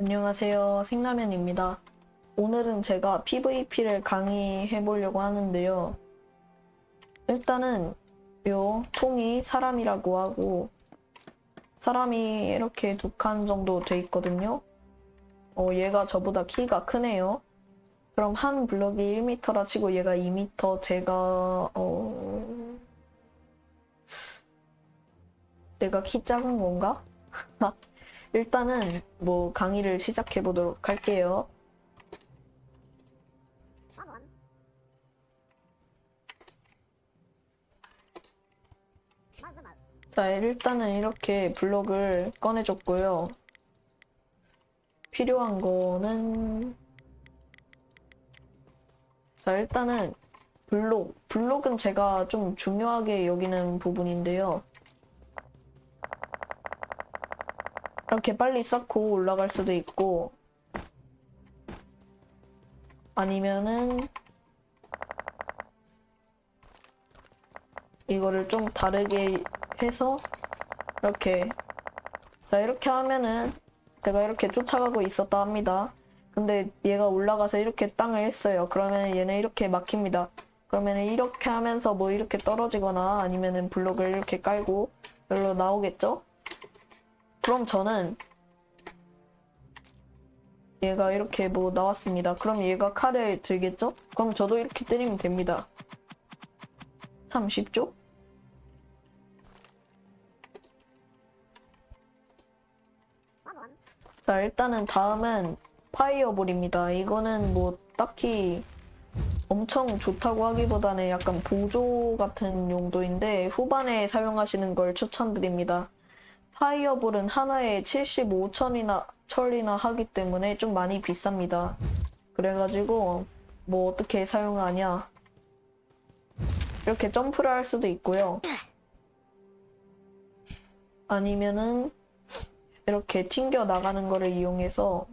안녕하세요. 생라면입니다. 오늘은 제가 PVP를 강의해 보려고 하는데요. 일단은 요 통이 사람이라고 하고 사람이 이렇게 두 칸 정도 돼 있거든요. 어, 얘가 저보다 키가 크네요. 그럼 한 블럭이 1m라 치고 얘가 2m, 제가 어 내가 키 작은 건가? 일단은 뭐 강의를 시작해 보도록 할게요. 자, 일단은 이렇게 블록을 꺼내줬고요. 필요한 거는 자, 일단은 블록. 블록은 제가 좀 중요하게 여기는 부분인데요. 이렇게 빨리 쌓고 올라갈 수도 있고 아니면은 이거를 좀 다르게 해서 이렇게 자 이렇게 하면은 제가 이렇게 쫓아가고 있었다 합니다. 근데 얘가 올라가서 이렇게 땅을 했어요. 그러면 얘는 이렇게 막힙니다. 그러면 이렇게 하면서 뭐 이렇게 떨어지거나 아니면은 블록을 이렇게 깔고 여기로 나오겠죠? 그럼 저는 얘가 이렇게 뭐 나왔습니다. 그럼 얘가 칼을 들겠죠? 그럼 저도 이렇게 때리면 됩니다. 참 쉽죠? 자, 일단은 다음은 파이어볼입니다. 이거는 뭐 딱히 엄청 좋다고 하기보다는 약간 보조 같은 용도인데 후반에 사용하시는 걸 추천드립니다. 파이어볼은 하나에 75천이나 철이나 하기 때문에 좀 많이 비쌉니다. 그래가지고 뭐 어떻게 사용하냐 이렇게 점프를 할 수도 있고요. 아니면은 이렇게 튕겨 나가는 거를 이용해서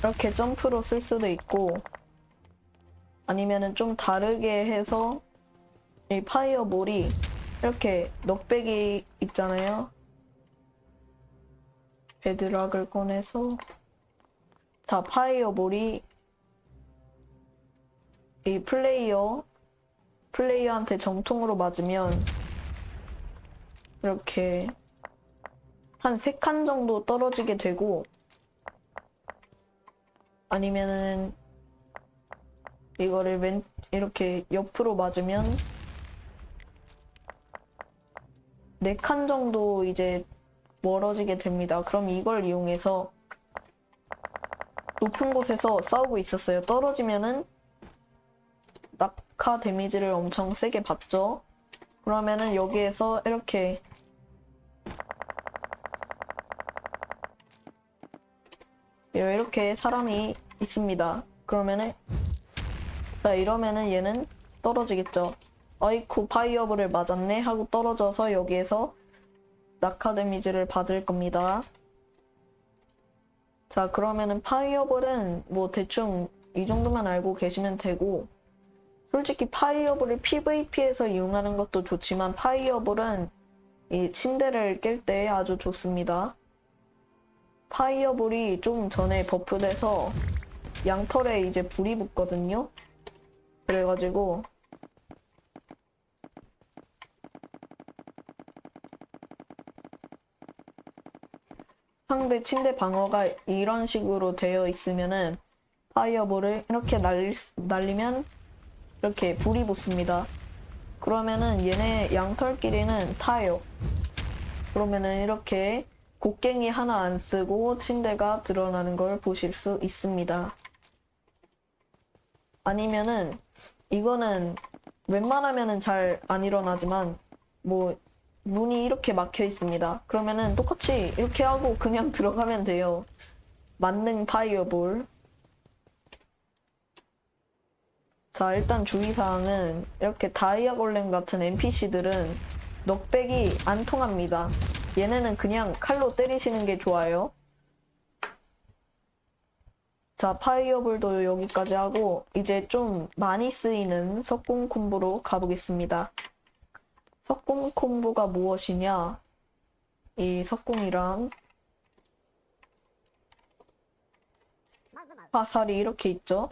이렇게 점프로 쓸 수도 있고 아니면은 좀 다르게 해서 이 파이어볼이 이렇게 넉백이 있잖아요. 베드락을 꺼내서 자 파이어볼이 이 플레이어 플레이어한테 정통으로 맞으면 이렇게 한 세 칸 정도 떨어지게 되고 아니면은 이거를 맨 이렇게 옆으로 맞으면 네 칸 정도 이제 멀어지게 됩니다. 그럼 이걸 이용해서 높은 곳에서 싸우고 있었어요. 떨어지면은 낙하 데미지를 엄청 세게 받죠. 그러면은 여기에서 이렇게 이렇게 사람이 있습니다. 그러면은 자 이러면은 얘는 떨어지겠죠. 아이쿠 파이어볼을 맞았네 하고 떨어져서 여기에서 낙하 데미지를 받을 겁니다. 자 그러면은 파이어볼은 뭐 대충 이 정도만 알고 계시면 되고 솔직히 파이어볼을 PVP에서 이용하는 것도 좋지만 파이어볼은 이 침대를 깰 때 아주 좋습니다. 파이어볼이 좀 전에 버프돼서 양털에 이제 불이 붙거든요. 그래가지고 상대 침대 방어가 이런 식으로 되어 있으면은 파이어볼을 이렇게 날리, 날리면 이렇게 불이 붙습니다. 그러면은 얘네 양털끼리는 타요. 그러면은 이렇게 곡괭이 하나 안 쓰고 침대가 드러나는 걸 보실 수 있습니다. 아니면은 이거는 웬만하면은 잘 안 일어나지만 뭐 문이 이렇게 막혀 있습니다. 그러면은 똑같이 이렇게 하고 그냥 들어가면 돼요. 만능 파이어볼. 자, 일단 주의사항은 이렇게 다이아 골렘 같은 NPC들은 넉백이 안 통합니다. 얘네는 그냥 칼로 때리시는 게 좋아요. 자, 파이어볼도 여기까지 하고 이제 좀 많이 쓰이는 석궁 콤보로 가보겠습니다. 석궁 콤보가 무엇이냐? 이 석궁이랑 화살이 이렇게 있죠?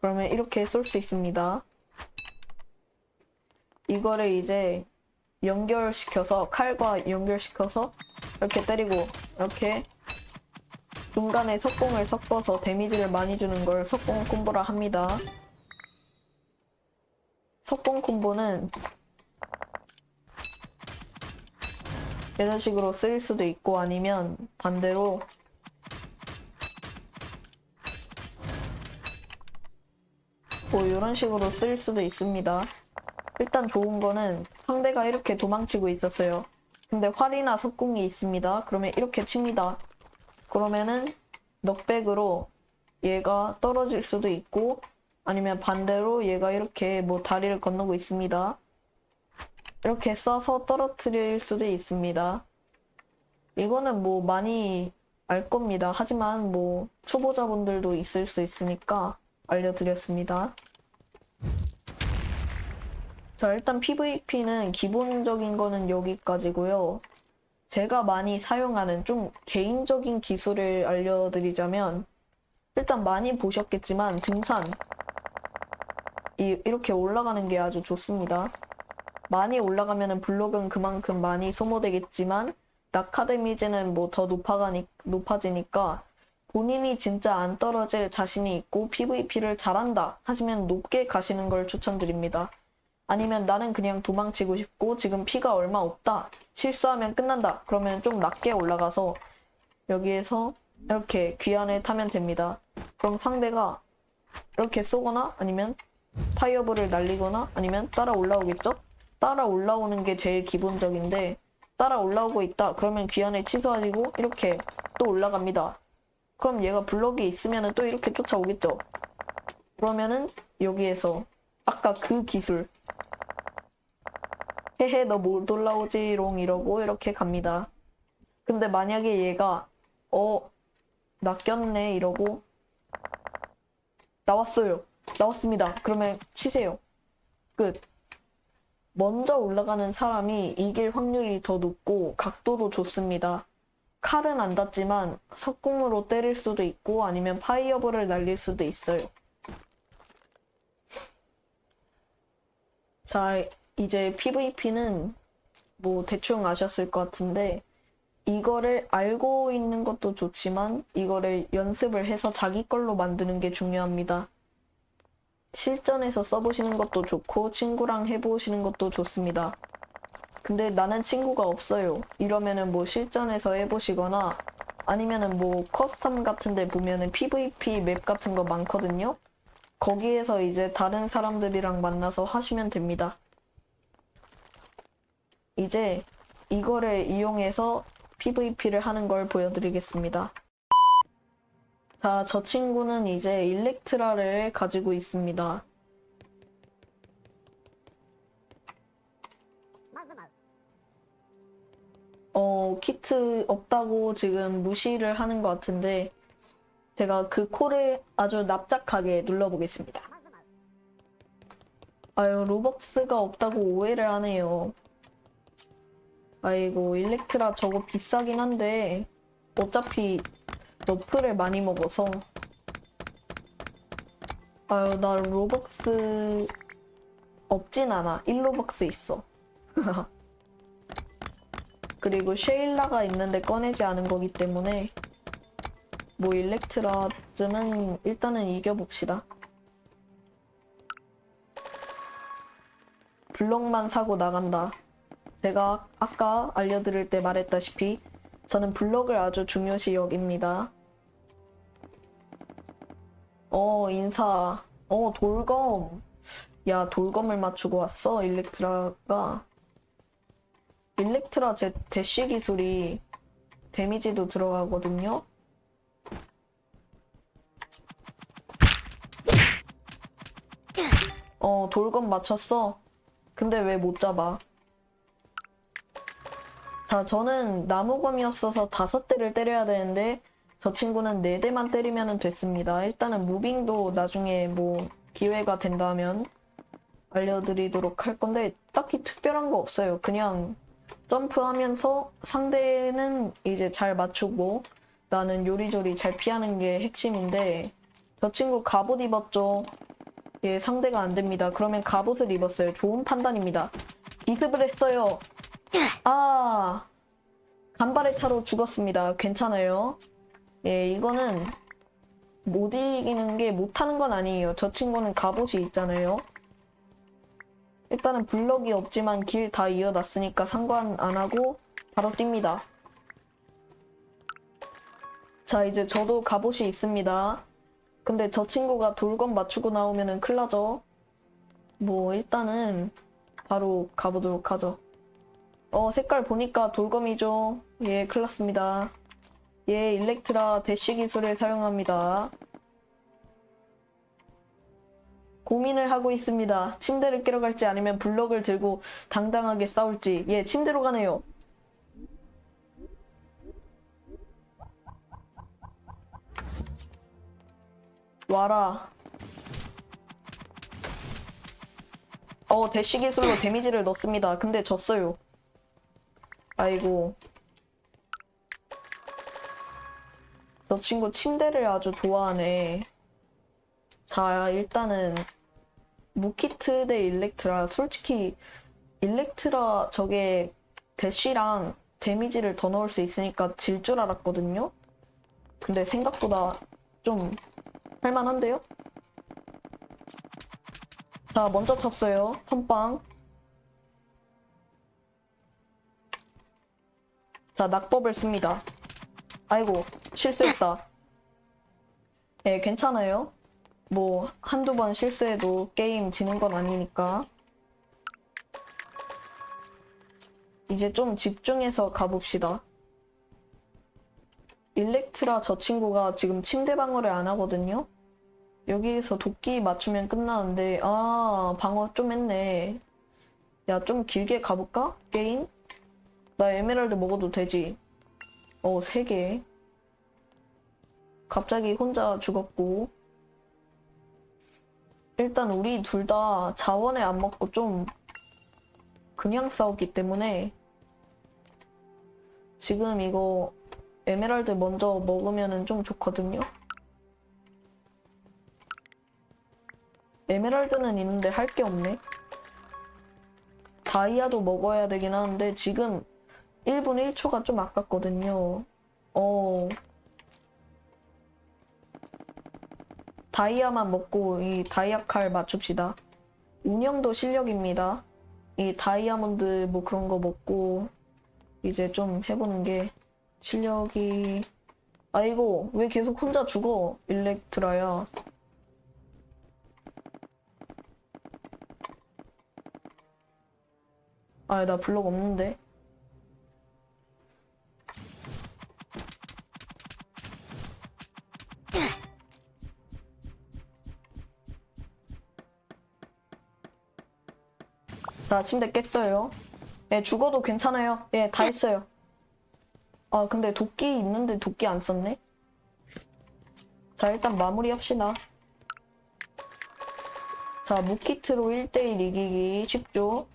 그러면 이렇게 쏠 수 있습니다. 이거를 이제 연결시켜서 칼과 연결시켜서 이렇게 때리고 이렇게 중간에 석궁을 섞어서 데미지를 많이 주는 걸 석궁 콤보라 합니다. 석궁 콤보는 이런 식으로 쓰일 수도 있고 아니면 반대로 뭐 이런 식으로 쓰일 수도 있습니다. 일단 좋은 거는 상대가 이렇게 도망치고 있었어요. 근데 활이나 석궁이 있습니다. 그러면 이렇게 칩니다. 그러면은 넉백으로 얘가 떨어질 수도 있고 아니면 반대로 얘가 이렇게 뭐 다리를 건너고 있습니다. 이렇게 써서 떨어뜨릴 수도 있습니다. 이거는 뭐 많이 알 겁니다. 하지만 뭐 초보자분들도 있을 수 있으니까 알려드렸습니다. 자, 일단 PVP는 기본적인 거는 여기까지고요. 제가 많이 사용하는 좀 개인적인 기술을 알려드리자면 일단 많이 보셨겠지만 등산 이, 이렇게 올라가는 게 아주 좋습니다. 많이 올라가면은 블록은 그만큼 많이 소모되겠지만 낙하 데미지는 뭐 더 높아가니 높아지니까 본인이 진짜 안 떨어질 자신이 있고 PVP를 잘한다 하시면 높게 가시는 걸 추천드립니다. 아니면 나는 그냥 도망치고 싶고 지금 피가 얼마 없다. 실수하면 끝난다. 그러면 좀 낮게 올라가서 여기에서 이렇게 귀환을 타면 됩니다. 그럼 상대가 이렇게 쏘거나 아니면 파이어볼을 날리거나 아니면 따라 올라오겠죠? 따라 올라오는 게 제일 기본적인데 따라 올라오고 있다. 그러면 귀환을 취소하시고 이렇게 또 올라갑니다. 그럼 얘가 블럭이 있으면은 또 이렇게 쫓아오겠죠? 그러면은 여기에서 아까 그 기술 헤헤 너 못 올라오지롱 이러고 이렇게 갑니다. 근데 만약에 얘가 어 낚였네 이러고 나왔어요. 나왔습니다. 그러면 치세요. 끝. 먼저 올라가는 사람이 이길 확률이 더 높고 각도도 좋습니다. 칼은 안 닿지만 석궁으로 때릴 수도 있고 아니면 파이어볼을 날릴 수도 있어요. 자, 이제 PVP는 뭐 대충 아셨을 것 같은데 이거를 알고 있는 것도 좋지만 이거를 연습을 해서 자기 걸로 만드는 게 중요합니다. 실전에서 써보시는 것도 좋고 친구랑 해보시는 것도 좋습니다. 근데 나는 친구가 없어요. 이러면은 뭐 실전에서 해보시거나 아니면은 뭐 커스텀 같은데 보면은 PVP 맵 같은 거 많거든요. 거기에서 이제 다른 사람들이랑 만나서 하시면 됩니다. 이제 이거를 이용해서 PVP를 하는 걸 보여드리겠습니다. 자, 저 친구는 이제 일렉트라를 가지고 있습니다. 어, 키트 없다고 지금 무시를 하는 것 같은데, 제가 그 코를 아주 납작하게 눌러보겠습니다. 아유, 로벅스가 없다고 오해를 하네요. 아이고, 일렉트라 저거 비싸긴 한데, 어차피 너프를 많이 먹어서. 아유, 나 로벅스 없진 않아. 1로벅스 있어. 그리고 쉐일라가 있는데 꺼내지 않은 거기 때문에 뭐 일렉트라쯤은 일단은 이겨봅시다. 블럭만 사고 나간다. 제가 아까 알려드릴 때 말했다시피 저는 블럭을 아주 중요시 여깁니다. 어, 인사. 어, 돌검. 야, 돌검을 맞추고 왔어, 일렉트라가. 일렉트라 제 대쉬 기술이 데미지도 들어가거든요. 어, 돌검 맞췄어. 근데 왜 못 잡아? 자, 저는 나무검이었어서 다섯 대를 때려야 되는데, 저 친구는 네 대만 때리면 됐습니다. 일단은 무빙도 나중에 뭐 기회가 된다면 알려드리도록 할 건데, 딱히 특별한 거 없어요. 그냥 점프하면서 상대는 이제 잘 맞추고, 나는 요리조리 잘 피하는 게 핵심인데, 저 친구 갑옷 입었죠? 예, 상대가 안 됩니다. 그러면 갑옷을 입었어요. 좋은 판단입니다. 기습을 했어요. 아, 간발의 차로 죽었습니다. 괜찮아요. 예, 이거는 못 이기는 게 못하는 건 아니에요. 저 친구는 갑옷이 있잖아요. 일단은 블럭이 없지만 길 다 이어놨으니까 상관 안 하고 바로 뜁니다. 자, 이제 저도 갑옷이 있습니다. 근데 저 친구가 돌검 맞추고 나오면은 큰일 나죠. 뭐, 일단은 바로 가보도록 하죠. 어, 색깔 보니까 돌검이죠. 예, 큰일 났습니다. 예, 일렉트라 대쉬 기술을 사용합니다. 고민을 하고 있습니다. 침대를 깨러 갈지 아니면 블럭을 들고 당당하게 싸울지. 예, 침대로 가네요. 와라. 어, 대쉬 기술로 데미지를 넣습니다. 근데 졌어요. 아이고. 저 친구 침대를 아주 좋아하네. 자, 일단은 무키트 대 일렉트라. 솔직히 일렉트라 저게 대쉬랑 데미지를 더 넣을 수 있으니까 질 줄 알았거든요. 근데 생각보다 좀 할만한데요? 자, 먼저 쳤어요. 선빵. 자, 낙법을 씁니다. 아이고, 실수했다. 예, 괜찮아요. 뭐, 한두 번 실수해도 게임 지는 건 아니니까. 이제 좀 집중해서 가봅시다. 일렉트라 저 친구가 지금 침대 방어를 안 하거든요? 여기서 도끼 맞추면 끝나는데, 아, 방어 좀 했네. 야, 좀 길게 가볼까? 게임? 나 에메랄드 먹어도 되지? 어, 세 개. 갑자기 혼자 죽었고. 일단 우리 둘 다 자원에 안 먹고 좀 그냥 싸웠기 때문에 지금 이거 에메랄드 먼저 먹으면은 좀 좋거든요. 에메랄드는 있는데 할 게 없네. 다이아도 먹어야 되긴 하는데 지금 1분 1초가 좀 아깝거든요. 어. 다이아만 먹고 이 다이아 칼 맞춥시다. 운영도 실력입니다. 이 다이아몬드 뭐 그런 거 먹고 이제 좀 해보는 게 실력이 아이고 왜 계속 혼자 죽어 일렉트라야 아 나 블록 없는데 자 침대 깼어요. 예 죽어도 괜찮아요. 예 다 했어요. 아 근데 도끼 있는데 도끼 안 썼네? 자 일단 마무리 합시다. 자 무키트로 1대1 이기기 쉽죠?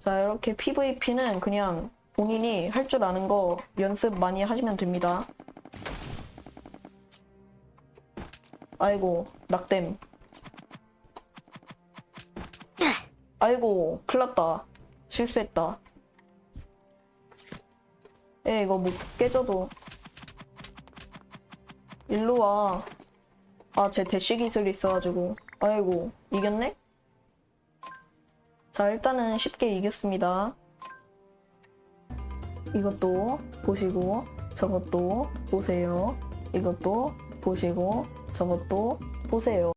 자 이렇게 PVP는 그냥 본인이 할 줄 아는 거 연습 많이 하시면 됩니다. 아이고 낙댐 아이고 큰일났다 실수했다 에 이거 못 깨져도 일로 와. 아, 제 대쉬 기술이 있어가지고. 아이고, 이겼네? 자, 일단은 쉽게 이겼습니다. 이것도 보시고, 저것도 보세요. 이것도 보시고, 저것도 보세요.